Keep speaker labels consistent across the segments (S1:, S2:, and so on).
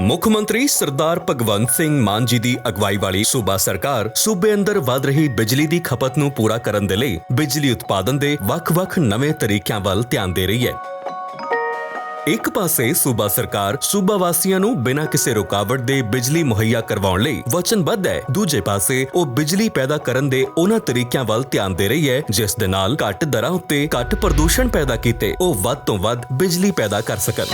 S1: ਮੁੱਖ ਮੰਤਰੀ ਸਰਦਾਰ ਭਗਵੰਤ ਸਿੰਘ ਮਾਨ ਜੀ ਦੀ ਅਗਵਾਈ ਵਾਲੀ ਸੂਬਾ ਸਰਕਾਰ ਸੂਬੇ ਅੰਦਰ ਵੱਧ ਰਹੀ ਬਿਜਲੀ ਦੀ ਖਪਤ ਨੂੰ ਪੂਰਾ ਕਰਨ ਦੇ ਲਈ ਬਿਜਲੀ ਉਤਪਾਦਨ ਦੇ ਵੱਖ-ਵੱਖ ਨਵੇਂ ਤਰੀਕਿਆਂ ਵੱਲ ਧਿਆਨ ਦੇ ਰਹੀ ਹੈ। ਇੱਕ ਪਾਸੇ ਸੂਬਾ ਸਰਕਾਰ ਸੂਬਾ ਵਾਸੀਆਂ ਨੂੰ ਬਿਨਾਂ ਕਿਸੇ ਰੁਕਾਵਟ ਦੇ ਬਿਜਲੀ ਮੁਹੱਈਆ ਕਰਵਾਉਣ ਲਈ ਵਚਨਬੱਧ ਹੈ। ਦੂਜੇ ਪਾਸੇ ਉਹ ਬਿਜਲੀ ਪੈਦਾ ਕਰਨ ਦੇ ਉਹਨਾਂ ਤਰੀਕਿਆਂ ਵੱਲ ਧਿਆਨ ਦੇ ਰਹੀ ਹੈ, ਜਿਸ ਦੇ ਨਾਲ ਘੱਟ ਦਰਾਂ ਉੱਤੇ ਘੱਟ ਪ੍ਰਦੂਸ਼ਣ ਪੈਦਾ ਕੀਤੇ, ਉਹ ਵੱਧ ਤੋਂ ਵੱਧ ਬਿਜਲੀ ਪੈਦਾ ਕਰ ਸਕਣ।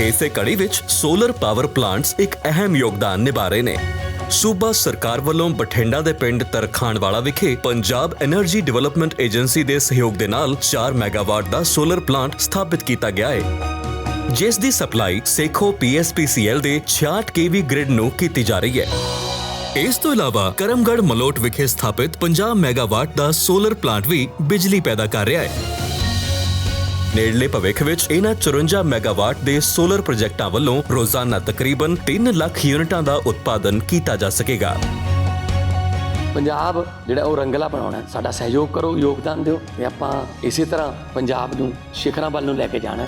S1: ਇਸੇ ਕੜੀ ਵਿੱਚ ਸੋਲਰ ਪਾਵਰ ਪਲਾਂਟਸ ਇੱਕ ਅਹਿਮ ਯੋਗਦਾਨ ਨਿਭਾ ਰਹੇ ਨੇ। ਸੂਬਾ ਸਰਕਾਰ ਵੱਲੋਂ ਬਠਿੰਡਾ ਦੇ ਪਿੰਡ ਤਰਖਾਣ ਵਾਲਾ ਵਿਖੇ ਪੰਜਾਬ ਐਨਰਜੀ ਡਿਵੈਲਪਮੈਂਟ ਏਜੰਸੀ ਦੇ ਸਹਿਯੋਗ ਦੇ ਨਾਲ 4 ਮੈਗਾਵਾਟ ਦਾ ਸੋਲਰ ਪਲਾਂਟ ਸਥਾਪਿਤ ਕੀਤਾ ਗਿਆ ਹੈ। ਜਿਸ ਦੀ ਸਪਲਾਈ ਸੇਖੋ ਪੀਐਸਪੀਸੀਐਲ ਦੇ 66 ਕੇਵੀ ਗ੍ਰਿਡ ਨੂੰ ਕੀਤੀ ਜਾ ਰਹੀ ਹੈ। ਇਸ ਤੋਂ ਇਲਾਵਾ ਕਰਮਗੜ ਮਲੋਟ ਵਿਖੇ ਸਥਾਪਿਤ 50 ਮੈਗਾਵਾਟ ਦਾ ਸੋਲਰ ਪਲਾਂਟ ਵੀ ਬਿਜਲੀ ਪੈਦਾ ਕਰ ਰਿਹਾ ਹੈ। ਨੇੜਲੇ ਭਵਿੱਖ ਵਿੱਚ ਇਹਨਾਂ 54 ਮੈਗਾਵਾਟ ਦੇ ਸੋਲਰ ਪ੍ਰੋਜੈਕਟਾਂ ਵੱਲੋਂ ਰੋਜ਼ਾਨਾ ਤਕਰੀਬਨ 3 ਲੱਖ ਯੂਨਿਟਾਂ ਦਾ ਉਤਪਾਦਨ ਕੀਤਾ ਜਾ ਸਕੇਗਾ।
S2: ਪੰਜਾਬ ਜਿਹੜਾ ਉਹ ਰੰਗਲਾ ਬਣਾਉਣਾ ਸਾਡਾ ਸਹਿਯੋਗ ਕਰੋ ਯੋਗਦਾਨ ਦਿਓ ਤੇ ਆਪਾਂ ਇਸੇ ਤਰ੍ਹਾਂ ਪੰਜਾਬ ਨੂੰ ਸ਼ਿਖਰਾਂ ਵੱਲ ਨੂੰ ਲੈ ਕੇ ਜਾਣਾ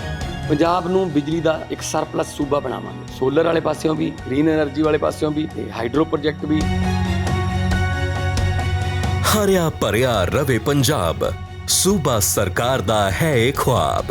S2: ਪੰਜਾਬ ਨੂੰ ਬਿਜਲੀ ਦਾ ਇੱਕ ਸਰਪਲਸ ਸੂਬਾ ਬਣਾਵਾਂਗੇ। ਸੋਲਰ ਵਾਲੇ ਪਾਸਿਓਂ ਵੀ ਗ੍ਰੀਨ એનર્ਜੀ ਵਾਲੇ ਪਾਸਿਓਂ ਵੀ ਤੇ ਹਾਈਡਰੋ ਪ੍ਰੋਜੈਕਟ ਵੀ।
S1: ਹਰਿਆ ਭਰਿਆ ਰਵੇ ਪੰਜਾਬ। ਸੂਬਾ ਸਰਕਾਰ ਦਾ ਹੈ ਇਹ ਖੁਆਬ।